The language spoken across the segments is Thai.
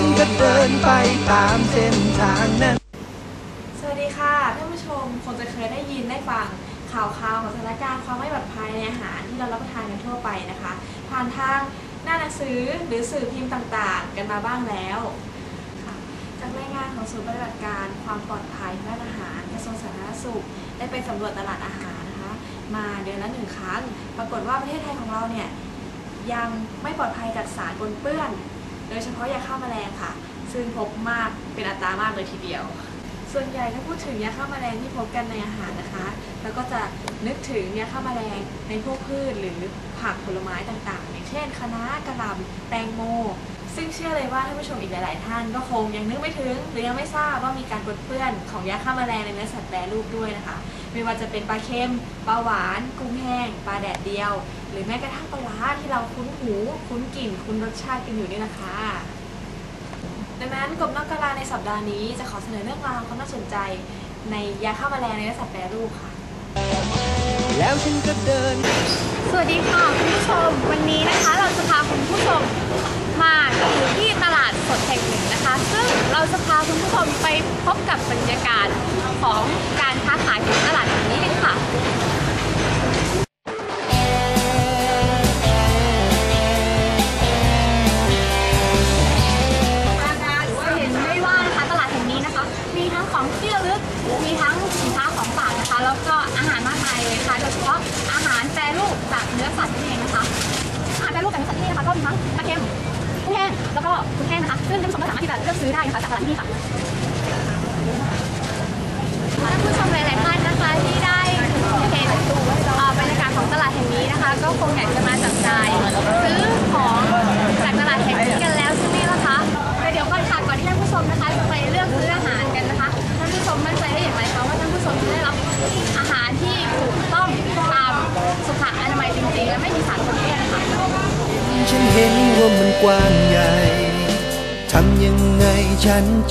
ฉันก็เดินไปตามเส้นทางนั้น สวัสดีค่ะท่านผู้ชมคงจะเคยได้ยินได้ฟังข่าวข่าวของสถานการณ์ความไม่ปลอดภัยในอาหารที่เรารับประทานกันทั่วไปนะคะ ผ่านทางหน้าหนังสือหรือสื่อพิมพ์ต่างๆ กันมาบ้างแล้วจากรายงานของศูนย์ปฏิบัติการความปลอดภัยด้านอาหารกระทรวงสาธารณสุข ได้ไปสำรวจตลาดอาหารนะคะ มาเดือนละหนึ่งครั้ง ปรากฏว่าประเทศไทยของเราเนี่ยยังไม่ปลอดภัยจากสารปนเปื้อน โดยเฉพาะยาฆ่าแมลงค่ะ ซึ่งพบมากเป็นอัตรามากเลยทีเดียว ส่วนใหญ่ถ้าพูดถึงยาฆ่าแมลงที่พบกันในอาหารนะคะ แล้วก็จะนึกถึงยาฆ่าแมลงในพวกพืชหรือผักผลไม้ต่างๆ อย่างเช่นคะน้ากระหล่ำแตงโม ซึ่งเชื่อเลยว่าท่านผู้ชมอีกหลาย ๆ ท่านก็คงยังนึกไม่ถึง หรือยังไม่ทราบว่ามีการปนเปื้อนของยาฆ่าแมลงในเนื้อสัตว์แปรรูปด้วยนะคะ ไม่ว่าจะเป็นปลาเค็มปลาหวาน กุ้งแห้งปลาแดดเดียว หรือแม้กระทั่งปลาร้าที่เราคุ้นหูคุ้นกลิ่นคุ้นรสชาติกันอยู่นี่แหละค่ะดังนั้นกรมนอกกาลาในสัปดาห์นี้จะขอเสนอเรื่องราวความน่าสนใจ ในยาฆ่าแมลงในเนื้อสัตว์แปรรูปค่ะ แล้วฉันก็เดิน สวัสดีค่ะคุณผู้ชม วันนี้นะคะเราจะพาคุณผู้ชมมาอยู่ที่ตลาด สดแห่งหนึ่งนะคะ ซึ่งเราจะพาคุณผู้ชมไปพบกับบรรยากาศของการค้าขายของตลาด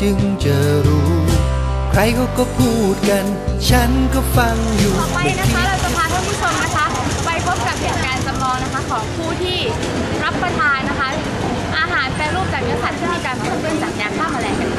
จึงจะรู้ ใครเขาก็พูดกัน ฉันก็ฟังอยู่ต่อไปนะคะเราจะพาท่านผู้ชมนะคะ ไปพบกับเหตุการณ์จำลองนะคะของผู้ที่รับประทานนะคะ อาหารแปรรูปจากเนื้อสัตว์ที่มีการปนเปื้อนจากยาฆ่าแมลงกันค่ะ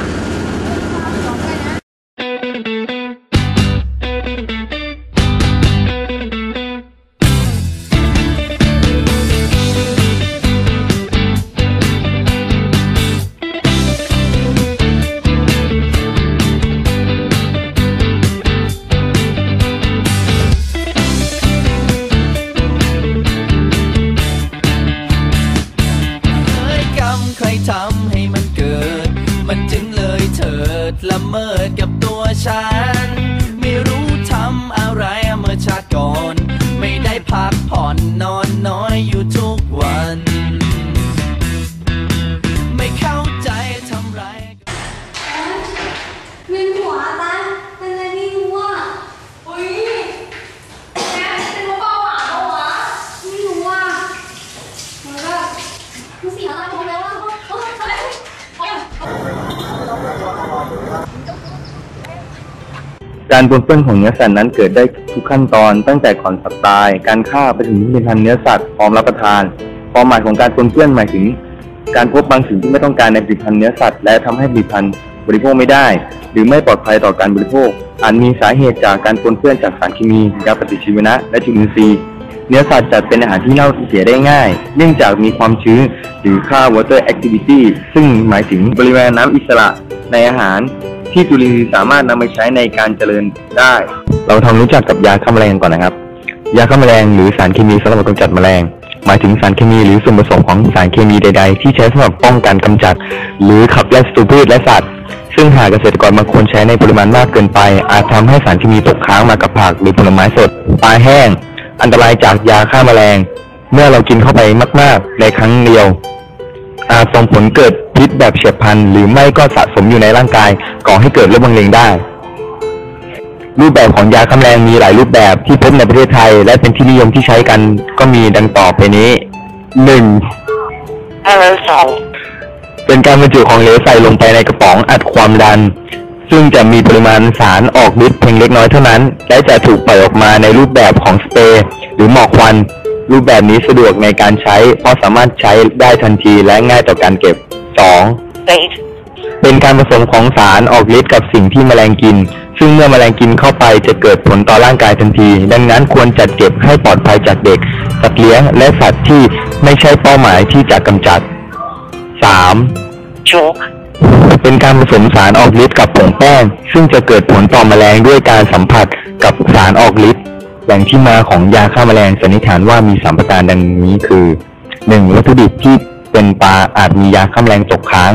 การปนเปื้อนของเนื้อสัตว์นั้นเกิดได้ทุกขั้นตอน ตั้งแต่ก่อนสัตว์ตาย การฆ่าไปถึงผลิตภัณฑ์เนื้อสัตว์พร้อมรับประทาน ความหมายของการปนเปื้อนหมายถึง การพบบางสิ่งที่ไม่ต้องการในผลิตภัณฑ์เนื้อสัตว์ และทำให้ผลิตภัณฑ์บริโภคไม่ได้ หรือไม่ปลอดภัยต่อการบริโภคอาจมีสาเหตุจากการปนเปื้อนจากสารเคมียาปฏิชีวนะและจุลินทรีย์เนื้อสัตว์จัดเป็นอาหารที่เน่าเสียได้ง่าย เนื่องจากมีความชื้นหรือค่า water activity ซึ่งหมายถึงปริมาณน้ำอิสระในอาหาร ที่จุลินทรีย์สามารถนำไปใช้ในการเจริญได้ เราทำรู้จักกับยาฆ่าแมลงก่อนนะครับ ยาฆ่าแมลงหรือสารเคมีสำหรับกำจัดแมลง หมายถึงสารเคมีหรือส่วนผสมของสารเคมีใด ๆ ที่ใช้สำหรับป้องกันกำจัด หรือขับไล่ศัตรูพืชและสัตว์ซึ่งหากเกษตรกรบางคนใช้ในปริมาณมากเกินไป อาจทำให้สารเคมีตกค้างมากับผักหรือผลไม้สดปลาแห้ง อันตรายจากยาฆ่าแมลง เมื่อเรากินเข้าไปมาก ๆ ในครั้งเดียว ส่งผลเกิดพิษแบบเฉียบพลันหรือไม่ก็สะสมอยู่ในร่างกายก่อให้เกิดโรคมะเร็งได้ รูปแบบของยาฆ่าแมลงมีหลายรูปแบบที่พบในประเทศไทย และเป็นที่นิยมที่ใช้กันก็มีดังต่อไปนี้หนึ่งเป็นการบรรจุของเหลวใส่ลงไปในกระป๋องอัดความดัน ซึ่งจะมีปริมาณสารออกฤทธิ์เพียงเล็กน้อยเท่านั้น และจะถูกปล่อยออกมาในรูปแบบของสเปรย์หรือหมอกควัน รูปแบบนี้สะดวกในการใช้ เพราะสามารถใช้ได้ทันทีและง่ายต่อการเก็บ 2. เป็นการผสมของสารออกฤทธิ์กับสิ่งที่แมลงกิน ซึ่งเมื่อแมลงกินเข้าไปจะเกิดผลต่อร่างกายทันที ดังนั้นควรจัดเก็บให้ปลอดภัยจากเด็ก สัตว์เลี้ยง และสัตว์ที่ไม่ใช่เป้าหมายที่จะกำจัด 3. เป็นการผสมสารออกฤทธิ์กับผงแป้ง ซึ่งจะเกิดผลต่อแมลงด้วยการสัมผัสกับสารออกฤทธิ์ แหล่งที่มาของยาฆ่าแมลงสันนิษฐานว่ามีสามประการดังนี้คือ 1. วัตถุดิบที่เป็นปลาอาจมียาฆ่าแมลงตกค้าง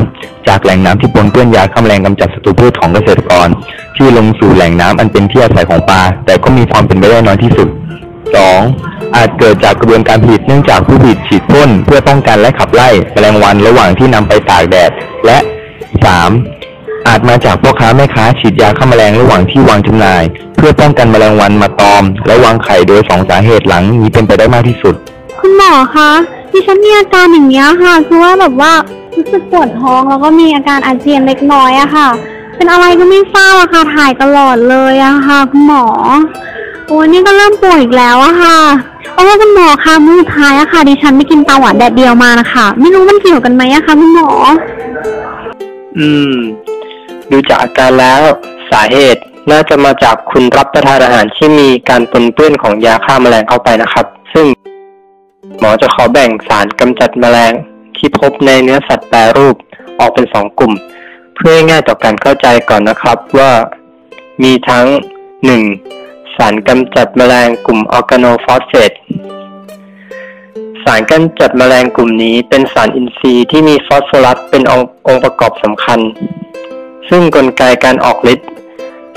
จากแหล่งน้ำที่ปนเปื้อนยาฆ่าแมลงกำจัดศัตรูพืชของเกษตรกร ที่ลงสู่แหล่งน้ำอันเป็นที่อาศัยของปลาแต่ก็มีความเป็นไปได้น้อยที่สุด 2. อาจเกิดจากกระบวนการผลิตเนื่องจากผู้ผลิตฉีดพ่นเพื่อป้องกันและขับไล่แมลงวันระหว่างที่นำไปตากแดดและ 3. อาจมาจากพ่อค้าแม่ค้าฉีดยาฆ่าแมลงระหว่างที่วางจำหน่าย เพื่อป้องกันแมลงวันมาตอม และวางไข่โดยสองสาเหตุหลังนี้เป็นไปได้มากที่สุด คุณหมอคะดิฉันมีอาการอย่างนี้ยค่ะ คือว่าแบบว่ารู้สึกปวดท้องแล้วก็มีอาการอาเจียนเล็กน้อยอะค่ะ เป็นอะไรก็ไม่ทราบอะค่ะถ่ายตลอดเลยอะค่ะคุณหมอ โอ้ยนี่ก็เริ่มป่วยอีกแล้วอะค่ะโอ้คุณหมอคะมื้อสุดท้ายอะค่ะดิฉันไปกินปลาหวานแดดเดียวมานะคะไม่รู้มันเกี่ยวกันไหมอะคะคุณหมอ อืม ดูจากอาการแล้ว สาเหตุน่าจะมาจากคุณรับประทานอาหารที่มีการปนเปื้อนของยาฆ่าแมลงเข้าไปนะครับ ซึ่งหมอจะขอแบ่งสารกำจัดแมลงที่พบในเนื้อสัตว์แปรรูปออกเป็นสองกลุ่ม เพื่อให้ง่ายต่อการเข้าใจก่อนนะครับว่ามีทั้ง 1. สารกำจัดแมลงกลุ่มออร์แกโนฟอสเฟตสารกำจัดแมลงกลุ่มนี้เป็นสารอินทรีย์ที่มีฟอสฟอรัสเป็นองค์องค์ประกอบสำคัญ ซึ่งกลไกการออกฤทธิ์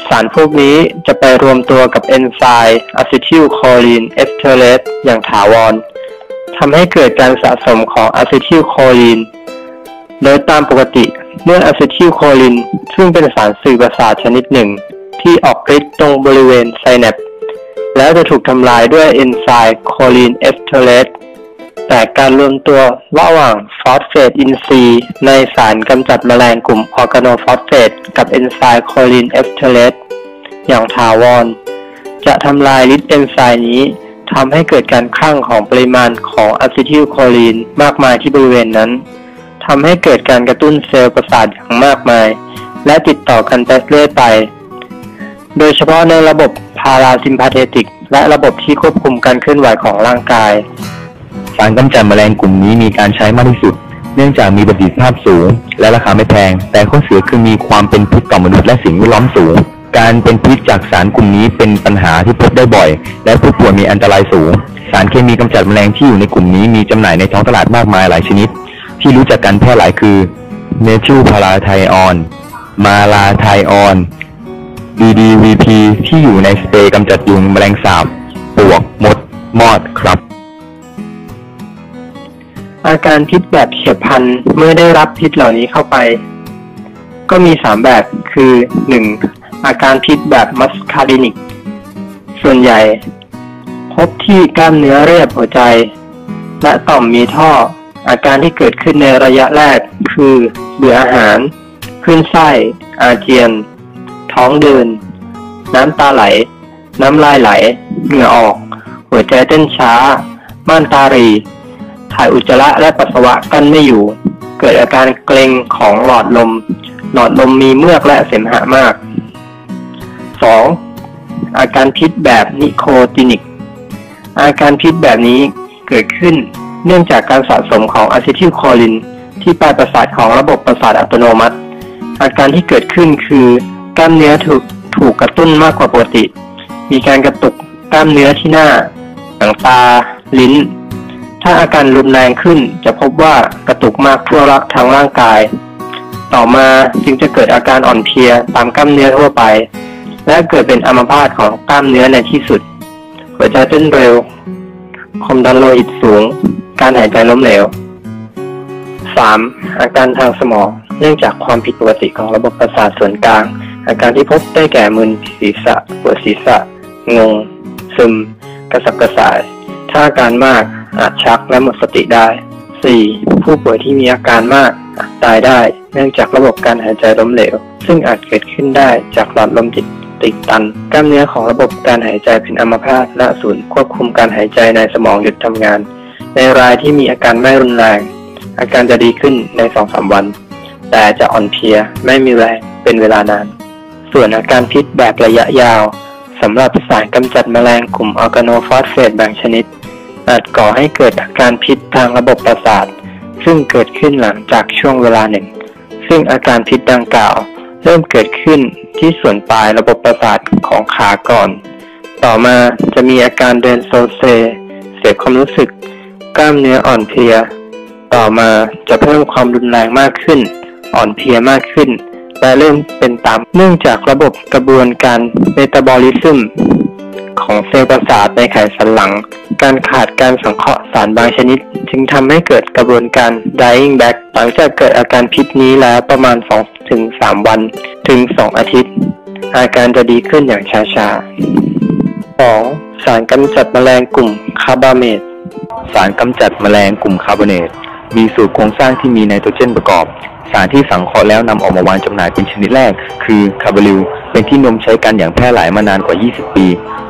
สารพวกนี้จะไปรวมตัวกับเอนไซม์อะซิทิลโคลีนเอสเทอเรสอย่างถาวรทำให้เกิดการสะสมของอะซิทิลโคลีน โดยตามปกติเมื่ออะซิทิลโคลีนซึ่งเป็นสารสื่อประสาทชนิดหนึ่ง ที่ออกฤทธิ์ตรงบริเวณไซแนปแล้วจะถูกทำลายด้วยเอนไซม์โคลีนเอสเทอเรส แต่การรวมตัวระหว่างฟอสเฟตอินทรีย์ในสารกำจัดแมลงกลุ่มออร์แกโนฟอสเฟตกับเอนไซม์โคลีนเอสเทเลสอย่างถาวร จะทำลายฤทธิ์เอนไซม์นี้ทำให้เกิดการข้างของปริมาณของอะซิทิลโคลีนมากมายที่บริเวณนั้นทำให้เกิดการกระตุ้นเซลล์ประสาทอย่างมากมาย และติดต่อกันไปเรื่อยไป โดยเฉพาะในระบบพาราซิมพาเทติก และระบบที่ควบคุมการเคลื่อนไหวของร่างกาย สารกำจัดแมลงกลุ่มนี้มีการใช้มากที่สุด เนื่องจากมีประสิทธิภาพสูง และราคาไม่แพง แต่ข้อเสียคือมีความเป็นพิษต่อมนุษย์และสิ่งแวดล้อมสูง การเป็นพิษจากสารกลุ่มนี้เป็นปัญหาที่พบได้บ่อย และผู้ป่วยมีอันตรายสูง สารเคมีกำจัดแมลงที่อยู่ในกลุ่มนี้มีจำหน่ายในท้องตลาดมากมายหลายชนิด ที่รู้จักกันแพร่หลายคือเมทิลพาราไทออน มาลาไทออน DDVP ที่อยู่ในสเปรย์กำจัดยุงแมลงสาบปลวก มด มอด ครับ อาการพิษแบบเฉียบพลันเมื่อได้รับพิษเหล่านี้เข้าไป ก็มีสามแบบคือ 1. อาการพิษแบบมัสคารินิก ส่วนใหญ่ พบที่กล้ามเนื้อเรียบหัวใจ และต่อมมีท่อ อาการที่เกิดขึ้นในระยะแรกคือเบื่ออาหารคลื่นไส้ อาเจียน ท้องเดิน น้ำตาไหล น้ำลายไหล เหงื่อออก หัวใจเต้นช้า ม่านตารี ถ่ายอุจจาระและปัสสาวะกั้นไม่อยู่ เกิดอาการเกร็งของหลอดลม หลอดลมมีเมือกและเสมหะมาก 2. อาการพิษแบบนิโคตินิก อาการพิษแบบนี้เกิดขึ้นเนื่องจากการสะสมของอะซิทิลโคลิน ที่ปลายประสาทของระบบประสาทอัตโนมัติ อาการที่เกิดขึ้นคือกล้ามเนื้อถูกถูกกระตุ้นมากกว่าปกติ มีการกระตุกกล้ามเนื้อที่หน้าหนังตา ลิ้น ถ้าอาการรุนแรงขึ้นจะพบว่ากระตุกมากทั่วทางร่างกาย ต่อมาจึงจะเกิดอาการอ่อนเพลียตามกล้ามเนื้อทั่วไป และเกิดเป็นอัมพาตของกล้ามเนื้อในที่สุด หัวใจเต้นเร็วความดันโลหิตสูง การหายใจล้มเหลว 3. อาการทางสมอง เนื่องจากความผิดปกติของระบบประสาทส่วนกลาง อาการที่พบได้แก่มึนศีรษะปวดศีรษะ งง ซึม กระสับกระส่าย ถ้าอาการมาก อาจชักและหมดสติได้ 4. ผู้ป่วยที่มีอาการมากอาจตายได้ เนื่องจากระบบการหายใจล้มเหลว ซึ่งอาจเกิดขึ้นได้จากหลอดลมติดติดตัน กล้ามเนื้อของระบบการหายใจเป็นอัมพาตและศูนย์ควบคุมการหายใจในสมองหยุดทำงาน ในรายที่มีอาการไม่รุนแรง อาการจะดีขึ้นใน 2-3 วัน แต่จะอ่อนเพลียไม่มีแรงเป็นเวลานาน ส่วนอาการพิษแบบระยะยาวสำหรับสารกำจัดแมลงกลุ่มออร์แกโนฟอสเฟตบางชนิด อาจก่อให้เกิดอาการพิษทางระบบประสาท ซึ่งเกิดขึ้นหลังจากช่วงเวลาหนึ่ง ซึ่งอาการพิษดังกล่าว เริ่มเกิดขึ้นที่ส่วนปลายระบบประสาทของขาก่อน ต่อมาจะมีอาการเดินโซเซ เสียความรู้สึก กล้ามเนื้ออ่อนเพลีย ต่อมาจะเพิ่มความรุนแรงมากขึ้น อ่อนเพลียมากขึ้นและเริ่มเป็นตามเนื่องจากระบบกระบวนการเมตาบอลิซึม ของเซลล์ประสาทในไขสันหลัง การขาดการสังเคราะห์สารบางชนิด จึงทำให้เกิดกระบวนการ dying back หลังจากเกิดอาการพิษนี้แล้วประมาณ2ถึง3วัน ถึง 2 อาทิตย์ อาการจะดีขึ้นอย่างช้าๆ 2. สารกำจัดแมลงกลุ่มคาร์บาเมตสารกำจัดแมลงกลุ่มคาร์บอเนต มีสูตรโครงสร้างที่มีไนโตรเจนประกอบ สารที่สังเคราะห์แล้วนำออกมาวางจำหน่ายเป็นชนิดแรก คือคาร์บอริลเป็นที่นิยมใช้กันอย่างแพร่หลายมานานกว่า 20 ปี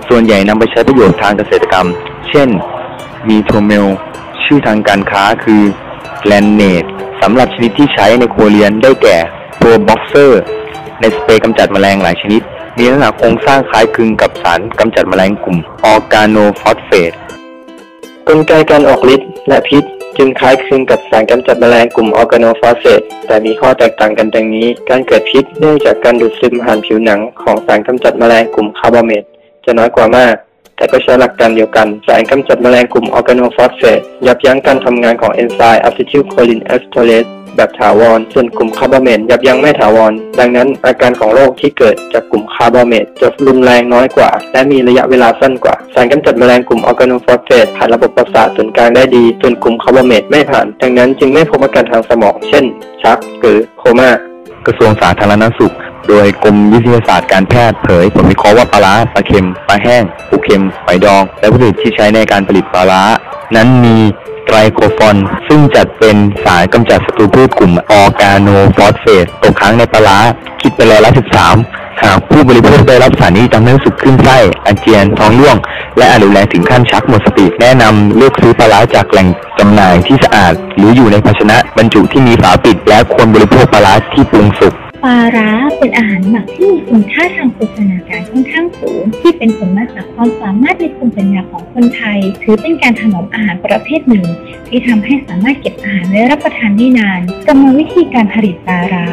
ส่วนใหญ่นำไปใช้ประโยชน์ทางเกษตรกรรม เช่น มีโทเมล ชื่อทางการค้าคือแกลนเนตสำหรับชนิดที่ใช้ในครัวเรือนได้แก่โปรบ็อกเซอร์ ในสเปรย์กำจัดแมลงหลายชนิด มีลักษณะโครงสร้างคล้ายคลึงกับสารกำจัดแมลงกลุ่มออร์แกโนฟอสเฟตกลไกการออกฤทธิ์และพิษ จึงคล้ายคลึงกับสารกำจัดแมลงกลุ่มออร์แกโนฟอสเฟตแต่มีข้อแตกต่างกันดังนี้ การเกิดพิษเนื่องจากการดูดซึมผ่านผิวหนังของสารกำจัดแมลงกลุ่มคาร์บอเมตจะน้อยกว่ามาก แต่ก็ใช้หลักการเดียวกัน สารกำจัดแมลงกลุ่มออร์แกโนฟอสเฟตยับยั้งการทำงานของเอนไซม์อะซิทิลโคลินเอสโทเลสแบบถาวร ส่วนกลุ่มคาร์บอเมตยับยั้งไม่ถาวร ดังนั้นอาการของโรคที่เกิดจากกลุ่มคาร์บอเมตจะรุนแรงน้อยกว่า และมีระยะเวลาสั้นกว่า สารกำจัดแมลงกลุ่มออร์แกโนฟอสเฟตผ่านระบบประสาทส่วนกลางได้ดี ส่วนกลุ่มคาร์บอเมตไม่ผ่าน ดังนั้นจึงไม่พบอาการทางสมอง เช่น ชักหรือโคม่ากระทรวงสาธารณสุข โดยกรมวิทยาศาสตร์การแพทย์เผยผลวิเคราะห์ว่าปลาร้าปลาเค็มปลาแห้งปูเค็มหอยดอง และวัตถุดิบที่ใช้ในการผลิตปลาร้านั้นมีไตรโคฟอน ซึ่งจัดเป็นสารกำจัดศัตรูพืชกลุ่มออร์แกโนฟอสเฟตตกค้างในปลาร้าคิดเป็นร้อยละ13 หากผู้บริโภคได้รับสารนี้ทำให้รู้สึกขึ้นไส้อาเจียนท้องร่วง และอาจรุนแรงถึงขั้นชักหมดสติ แนะนำเลือกซื้อปลาร้าจากแหล่งจำหน่ายที่สะอาด หรืออยู่ในภาชนะบรรจุที่มีฝาปิด และควรบริโภคปลาร้าที่ปรุงสุก ปลาร้าเป็นอาหารหมักที่มีคุณค่าทางโภชนาการค่อนข้างสูง ที่เป็นผลมาจากความสามารถในภูมิปัญญาของคนไทย ถือเป็นการถนอมอาหารประเภทหนึ่ง ที่ทำให้สามารถเก็บอาหารไว้รับประทานได้นานกรรมวิธีการผลิตปลาร้า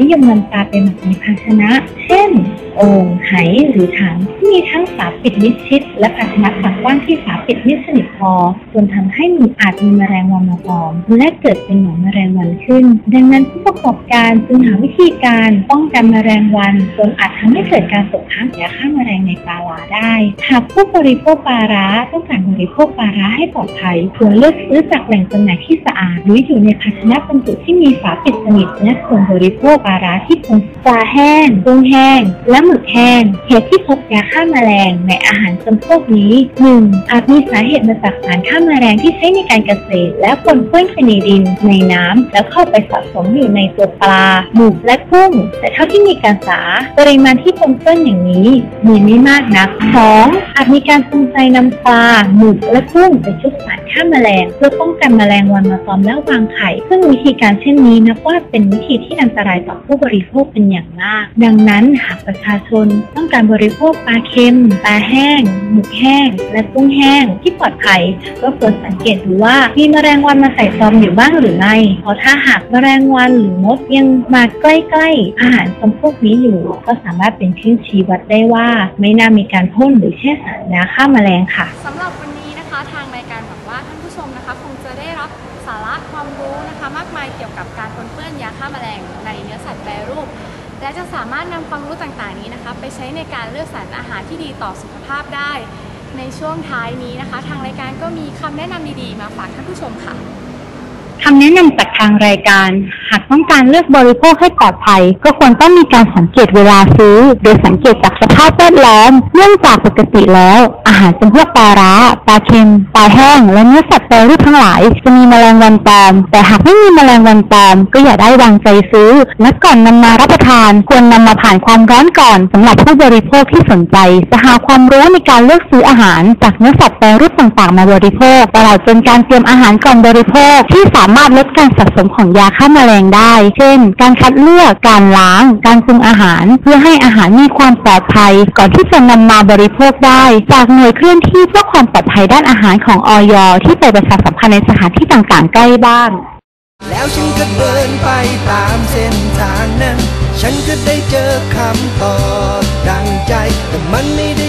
นิยมนำปลาไปหมักในภาชนะ เช่นโอ่งไหหรือถังที่มีทั้งฝาปิดมิดชิด และภาชนะปากกว้างที่ฝาปิดไม่สนิทพอจนทำให้มีอาจมีแมลงวันมาตอมและเกิดเป็นหนอนแมลงวันขึ้น ดังนั้นผู้ประกอบการจึงหาวิธีการป้องกันแมลงวันจนอาจทำให้เกิดการตกค้างยาฆ่าแมลงในปลาร้าได้ หากผู้บริโภคปลาร้าต้องการบริโภคปลาร้าให้ปลอดภัยควรเลือกซื้อจากแหล่งจำหน่ายที่สะอาด หรืออยู่ในภาชนะบรรจุที่มีฝาปิดสนิทและควรบริโภคปลาร้าที่คงปลาแห้งกุ้งแห้งและหมึกแห้งเหตุที่พบยาฆ่าแมลงในอาหารจำพวกนี้ 1. อาจมีสาเหตุมาจากสารฆ่าแมลงที่ใช้ในการเกษตร และปนเปื้อนไปในดินในน้ำแล้วเข้าไปสะสมอยู่ในตัวปลาหมึกและกุ้ง แต่เท่าที่มีการศึกษาปริมาณที่ปนเปื้อนอย่างนี้ มีไม่มากนัก 2. อาจมีการจงใจนำปลาหมึกและกุ้งไปชุบสารฆ่าแมลง เพื่อป้องกันแมลงวันมาตอมและวางไข่ ซึ่งวิธีการเช่นนี้นับว่าเป็นวิธีที่อันตรายต่อผู้บริโภคเป็นอย่างมาก ดังนั้นหากประชาชน ต้องการบริโภคปลาเค็ม ปลาแห้ง หมึกแห้ง และกุ้งแห้งที่ปลอดภัย ก็ควรสังเกตดูว่ามีแมลงวันมาใส่ซองอยู่บ้างหรือไม่ เพราะถ้าหากแมลงวันหรือมดยังมาใกล้ๆ อาหารจำพวกนี้อยู่ ก็สามารถเป็นเครื่องชี้วัดได้ว่า ไม่น่ามีการพ่นหรือแช่สารยาฆ่าแมลงค่ะสำหรับ ช้ในการเลือกสรรอาหารที่ดีต่อสุขภาพได้ ในช่วงท้ายนี้นะคะ ทางรายการก็มีคำแนะนำดีๆ มาฝากท่านผู้ชมค่ะคำแนะนำจากทางรายการ หากต้องการเลือกบริโภคให้ปลอดภัย ก็ควรต้องมีการสังเกตเวลาซื้อ โดยสังเกตจากสภาพแวดล้อมเนื่องจากปกติแล้ว อาหารจำพวกปลาร้าปลาเค็มปลาแห้งและเนื้อสัตว์ รแปรรูปทั้งหลาย จะมีแมลงวันปลอม แต่หากไม่มีแมลงวันปลอมก็อย่าได้วางใจซื้อและก่อนนำมารับประทานควรนำมาผ่านความร้อนก่อนสำหรับผู้บริโภคที่สนใจ จะหาความรู้ในการเลือกซื้ออาหาร จากเนื้อสัตว์แปรรูปต่างๆ มาบริโภคตลอดจนการเตรียมอาหารก่อนบริโภคที่สามารถลดการสะสมของยาฆ่าแมลงได้ เช่น การคัดเลือกการล้าง การปรุงอาหาร เพื่อให้อาหารมีความปลอดภัย ก่อนที่จะนำมาบริโภคได้ จากหน่วยเคลื่อนที่เพื่อความปลอดภัยด้านอาหารของออยที่ไปประชาสัมพันธ์ในสถานที่ต่างๆ ใกล้บ้าน แล้วฉันก็เดินไปตามเส้นทางนั้น ฉันก็ได้เจอคำตอบดังใจ แต่มันไม่ได้